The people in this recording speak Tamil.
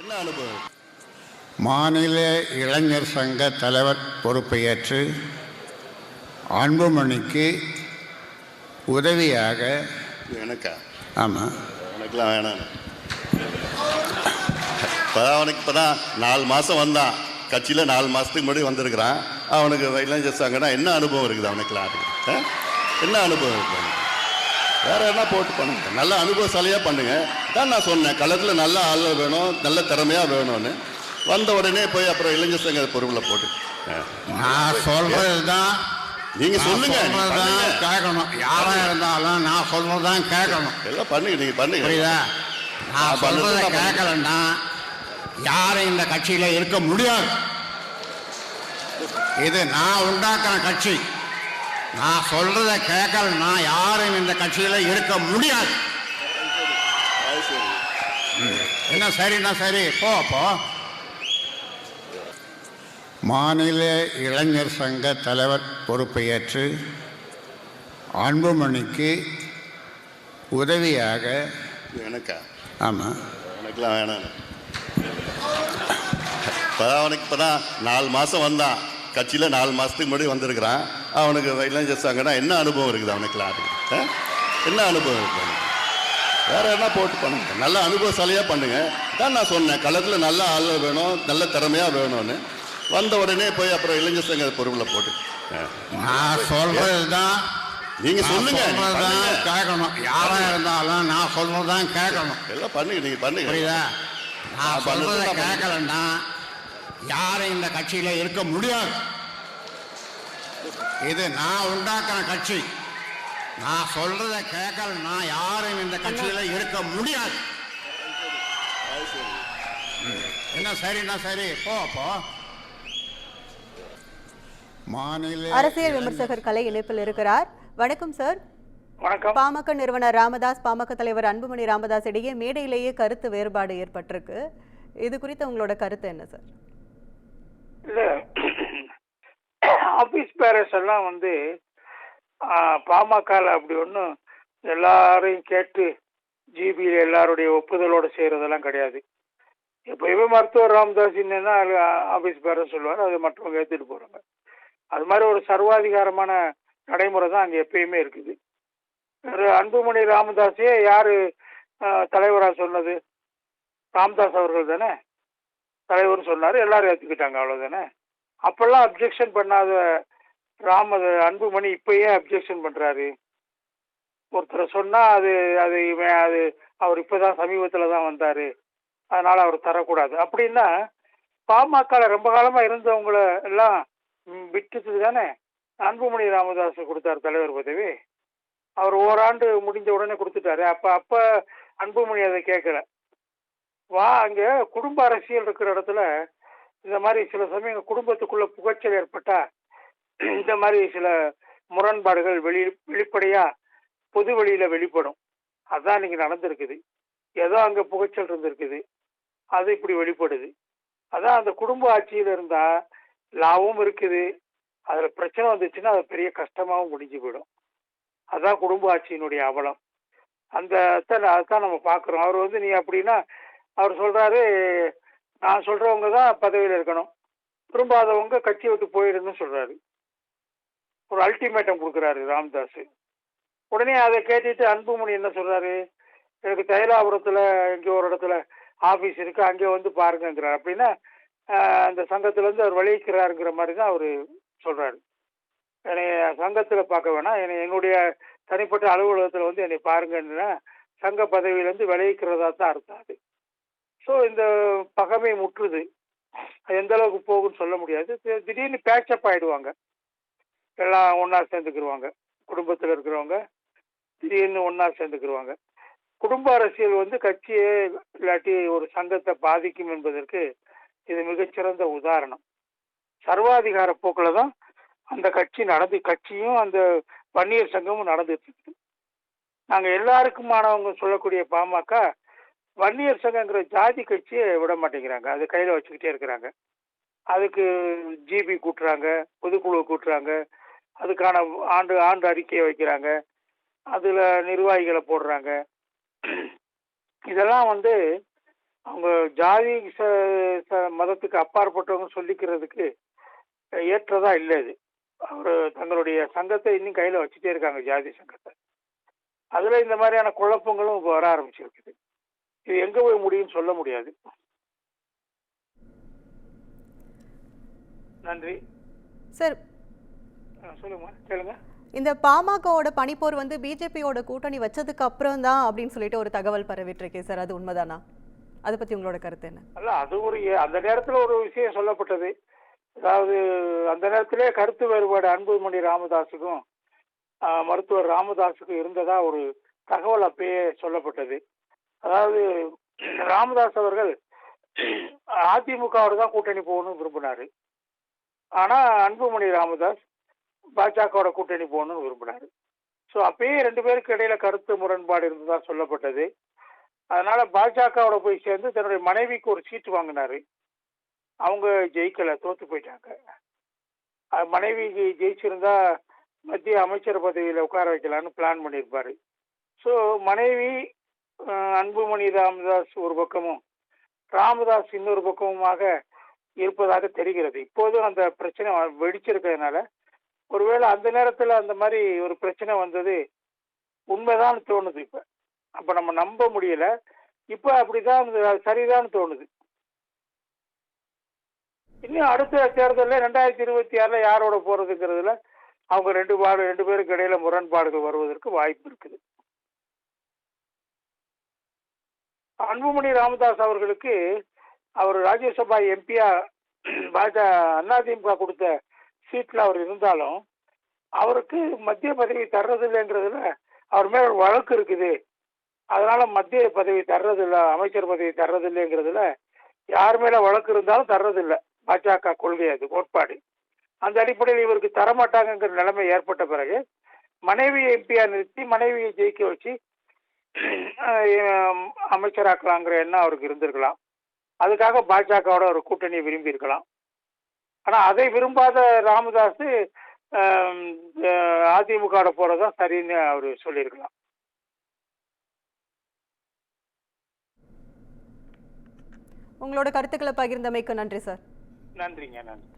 என்ன அனுபவம்? மாநில இளைஞர் சங்க தலைவர் பொறுப்பை ஏற்று அன்புமணிக்கு உதவியாக எனக்கா? ஆமாம் எனக்குலாம் வேணாம். இப்போதான் அவனுக்கு இப்போ தான் நாலு மாதம் வந்தான். கட்சியில் நாலு மாதத்துக்கு முன்னாடி வந்திருக்கிறான். அவனுக்கு இளைஞர் சங்கம்னா என்ன அனுபவம் இருக்குது அவனுக்குலாம்? என்ன அனுபவம் இருக்குது வேற என்ன போட்டு பண்ணுங்க? நல்ல அனுபவசாலியாக பண்ணுங்க. தான் நான் சொன்னேன் களத்தில் நல்ல ஆள் வேணும் நல்ல திறமையாக வேணும்னு. வந்த உடனே போய் அப்புறம் இளைஞர் சங்க பொறுப்பில் போட்டு. நான் சொல்கிறது தான் நீங்க சொல்லுங்க. கேட்கணும். யாராக இருந்தாலும் நான் சொல்கிறது தான் கேட்கணும். எல்லாம் பண்ணுங்க நீங்க பண்ணுங்க. புரியுதா? நான் தான் கேட்கலன்னா யாரும் இந்த கட்சியில் இருக்க முடியாது. இது நான் உண்டாக்கின கட்சி. நான் சொல்றத கேட்கலன்னா யாரும் இந்த கட்சியில இருக்க முடியாது. என்ன சரின்னா சரி? போ போ. மாநில இளைஞர் சங்க தலைவர் பொறுப்பை ஏற்று அன்புமணிக்கு உதவியாக எனக்கா? ஆமாம் எனக்குலாம் வேணாம். இப்போதான் அவனுக்கு இப்போ தான் நாலு மாதம் வந்தான். கட்சியில் நாலு மாதத்துக்கு முன்னாடி வந்திருக்கிறான். அவனுக்கு இளைஞர் சங்கம்னா என்ன அனுபவம் இருக்குது அவனுக்குலாம் ஆ? என்ன அனுபவம் இருக்குது அவனுக்கு? வேற என்ன போட்டு பண்ணுங்க? நல்ல அனுபவசாலியாக பண்ணுங்க. தான் நான் சொன்னேன் களத்தில் நல்ல ஆள் வேணும் நல்ல திறமையாக வேணும்னு. வந்த உடனே போய் அப்புறம் இளைஞர் சங்க பொறுப்பில் போட்டு. நான் சொல்றது தான் நீங்க சொல்லுங்க. கேட்கணும். யாரா இருந்தாலும் நான் சொல்றது தான் கேட்கணும். எல்லாம் பண்ணுங்க நீங்க பண்ணுங்க. புரியுதா? நான் சொல்றத. கேட்கலன்னா யாரும் இந்த கட்சியில இருக்க முடியாது. இது நான் உண்டாக்கின கட்சி. நான் சொல்றத கேட்கலன்னா யாரும் இந்த கட்சியில இருக்க முடியாது. என்ன சரின்னா சரி? போ போ. மாநில அரசியல் விமர்சகர் கலை இணைப்பில் இருக்கிறார். வணக்கம் சார் வணக்கம். பாமக நிறுவனர் ராமதாஸ் பாமக தலைவர் அன்புமணி ராமதாஸ் இடையே மேடையிலேயே கருத்து வேறுபாடு ஏற்பட்டிருக்கு. இது குறித்து உங்களோட கருத்து என்ன சார் ஆஃபீஸ் பேரஸ் எல்லாம் வந்து பாமக அப்படி ஒன்றும் எல்லாரையும் கேட்டு ஜிபியில் எல்லாருடைய ஒப்புதலோடு செய்கிறதெல்லாம் கிடையாது. எப்பயுமே மருத்துவர் ராமதாஸ் என்னன்னா ஆஃபீஸ் பேரஸ் சொல்லுவார் அது மற்றவங்க ஏற்றுட்டு போகிறாங்க அது மாதிரி ஒரு சர்வாதிகாரமான நடைமுறை தான் அங்கே எப்பயுமே இருக்குது. ஒரு அன்புமணி ராமதாஸே யார் தலைவராக சொன்னது? ராமதாஸ் அவர்கள் தானே? தலைவர் சொன்னார் எல்லாரும் ஏற்றுக்கிட்டாங்க அவ்வளோதானே அப்பெல்லாம் அப்ஜெக்ஷன் பண்ணாத ராம அன்புமணி இப்ப ஏன் அப்ஜெக்ஷன் பண்ணுறாரு ஒருத்தர் சொன்னால் அது அது இவன் அது அவர் இப்போ தான் சமீபத்தில் தான் வந்தார். அதனால் அவர் தரக்கூடாது. அப்படின்னா பாமகவில் ரொம்ப காலமாக இருந்தவங்கள எல்லாம் விட்டுச்சு தானே? அன்புமணி ராமதாஸ் கொடுத்தாரு தலைவர் பதவி. அவர் ஓராண்டு முடிஞ்ச உடனே கொடுத்துட்டாரு. அப்போ அப்போ அன்புமணி அதை கேட்கல வா அங்கே குடும்ப அரசியல் இருக்கிற இடத்துல இந்த மாதிரி சில சமயம் குடும்பத்துக்குள்ள புகைச்சல் ஏற்பட்டா இந்த மாதிரி சில முரண்பாடுகள் வெளி வெளிப்படையா பொது வெளியில வெளிப்படும். அதான் இன்னைக்கு நடந்திருக்குது. ஏதோ அங்க புகைச்சல் இருந்திருக்குது. அது இப்படி வெளிப்படுது. அதான் அந்த குடும்ப ஆட்சியில இருந்தா லாபமும் இருக்குது. அதுல பிரச்சனை வந்துச்சுன்னா அது பெரிய கஷ்டமாகவும் முடிஞ்சு போயிடும். அதான் குடும்ப ஆட்சியினுடைய அவலம். அந்த அதுதான் நம்ம பாக்குறோம் அவர் வந்து நீ அப்படின்னா அவர் சொல்றாரு நான் சொல்றவங்க தான் பதவியில் இருக்கணும். திரும்பாதவங்க கட்சி விட்டு போயிடுன்னு சொல்றாரு. ஒரு அல்டிமேட்டம் கொடுக்குறாரு ராம்தாஸ் உடனே அதை கேட்டுட்டு அன்புமணி என்ன சொல்றாரு? எனக்கு தைலாபுரத்துல எங்கேயோ ஒரு இடத்துல ஆஃபீஸ் இருக்கு அங்கே வந்து பாருங்கங்கிறார். அப்படின்னா அந்த சங்கத்திலேருந்து அவர் விளைவிக்கிறாருங்கிற மாதிரி தான் அவர் சொல்றாரு. என்னை சங்கத்தில் பார்க்க வேணாம். என்னை என்னுடைய தனிப்பட்ட அலுவலகத்தில் வந்து என்னை பாருங்கன்னா சங்க பதவியிலேருந்து விளைவிக்கிறதா தான் அர்த்தம் அது. ஸோ இந்த பகமை முற்றுது. அது எந்த அளவுக்கு போகும்னு சொல்ல முடியாது. திடீர்னு பேச்சப் ஆகிடுவாங்க எல்லாம் ஒன்றா சேர்ந்துக்கிருவாங்க. குடும்பத்தில் இருக்கிறவங்க திடீர்னு ஒன்றா சேர்ந்துக்கிருவாங்க. குடும்ப அரசியல் வந்து கட்சியே இல்லாட்டி ஒரு சங்கத்தை பாதிக்கும் என்பதற்கு இது மிகச்சிறந்த உதாரணம். சர்வாதிகார போக்கில் தான் அந்த கட்சி நடந்து கட்சியும் அந்த வன்னியர் சங்கமும் நடந்துட்டு இருக்கு. நாங்கள் எல்லாருக்குமானவங்க சொல்லக்கூடிய பாமக வன்னியர் சங்கங்கிற ஜாதி கட்சியை விட மாட்டேங்கிறாங்க. அது கையில் வச்சுக்கிட்டே இருக்கிறாங்க. அதுக்கு ஜிபி கூட்டுறாங்க பொதுக்குழு கூட்டுறாங்க. அதுக்கான ஆண்டு ஆண்டு அறிக்கையை வைக்கிறாங்க. அதில் நிர்வாகிகளை போடுறாங்க. இதெல்லாம் வந்து அவங்க ஜாதி ச- ச- மதத்துக்கு அப்பாற்பட்டவங்க சொல்லிக்கிறதுக்கு ஏற்றதா இல்லை இது அவர் தங்களுடைய சங்கத்தை இன்னும் கையில் வச்சுட்டே இருக்காங்க ஜாதி சங்கத்தை. அதில் இந்த மாதிரியான குழப்பங்களும் இப்போ வர ஆரம்பிச்சிருக்குது. இது எங்கே போய் முடியும்னு சொல்ல முடியாது. நன்றி. சார். சொல்லுங்க கேளுங்க. இந்த பாமகவோட பனிப்போர் வந்து பிஜேபியோட கூட்டணி வச்சதுக்கு அப்புறம் தான் அப்படின்னு சொல்லிட்டு ஒரு தகவல் பரவிட்டு இருக்கே சார் அது உண்மைதானா? அதை பத்தி உங்களோட கருத்து என்ன? அல்ல அது ஒரு அந்த நேரத்தில் ஒரு விஷயம் சொல்லப்பட்டது. அதாவது அந்த நேரத்திலே கருத்து வேறுபாடு அன்புமணி ராமதாஸுக்கும் மருத்துவர் ராமதாஸுக்கும் இருந்ததா ஒரு தகவல் அப்பயே சொல்லப்பட்டது. அதாவது ராமதாஸ் அவர்கள் அதிமுகவோட தான் கூட்டணி போகணும்னு விரும்பினார். ஆனால் அன்புமணி ராமதாஸ் பாஜகவோட கூட்டணி போகணும்னு விரும்பினார். ஸோ அப்பயே ரெண்டு பேருக்கு இடையில கருத்து முரண்பாடு இருந்ததா சொல்லப்பட்டது. அதனால பாஜகவோட போய் சேர்ந்து தன்னுடைய மனைவிக்கு ஒரு சீட்டு வாங்கினாரு. அவங்க ஜெயிக்கல தோத்து போயிட்டாங்க. மனைவி மனைவிக்கு ஜெயிச்சிருந்தா மத்திய அமைச்சர் பதவியில் உட்கார வைக்கலான்னு பிளான் பண்ணியிருப்பாரு. ஸோ மனைவி அன்புமணி ராமதாஸ் ஒரு பக்கமும் ராமதாஸ் இன்னொரு பக்கமுமாக இருப்பதாக தெரிகிறது. இப்போதும் அந்த பிரச்சனை வெடிச்சிருக்கிறதுனால ஒருவேளை அந்த நேரத்தில் அந்த மாதிரி ஒரு பிரச்சனை வந்தது உண்மைதான் தோணுது இப்போ. அப்போ நம்ம நம்ப முடியல. இப்போ அப்படிதான் அது சரிதான் தோணுது. இன்னும் அடுத்த தேர்தலில் ரெண்டாயிரத்தி இருபத்தி ஆறில் யாரோட போகிறதுங்கிறதுல அவங்க ரெண்டு பாடு ரெண்டு பேருக்கு இடையில முரண்பாடுகள் வருவதற்கு வாய்ப்பு இருக்குது. அன்புமணி ராமதாஸ் அவர்களுக்கு அவர் ராஜ்யசபா எம்பியா பாஜக அதிமுக கொடுத்த சீட்டில் அவர் இருந்தாலும் அவருக்கு மத்திய பதவி தர்றதில்லைங்கிறதுல அவர் மேல ஒரு வழக்கு இருக்குது. அதனால மத்திய பதவி தர்றதில்ல அமைச்சர் பதவி தர்றதில்லைங்கிறதுல யார் மேல வழக்கு இருந்தாலும் தர்றதில்ல. பாஜக கொள்கை அது கோட்பாடு. அந்த அடிப்படையில் இவருக்கு தரமாட்டாங்கிற நிலைமை ஏற்பட்ட பிறகு மனைவி எம்பியா நிறுத்தி மனைவியை ஜெயிக்க வச்சு அமைச்சராக்கலாங்கிற எண்ணம் அவருக்கு இருந்திருக்கலாம். அதுக்காக பாஜகவோட ஒரு கூட்டணி விரும்பி இருக்கலாம் ஆனா அதை விரும்பாத ராமதாஸ் அதிமுக போறதுதான் சரின்னு அவர் சொல்லியிருக்கலாம். உங்களோட கருத்துக்களை பகிர்ந்தமைக்கு நன்றி சார். நன்றிங்க நன்றி.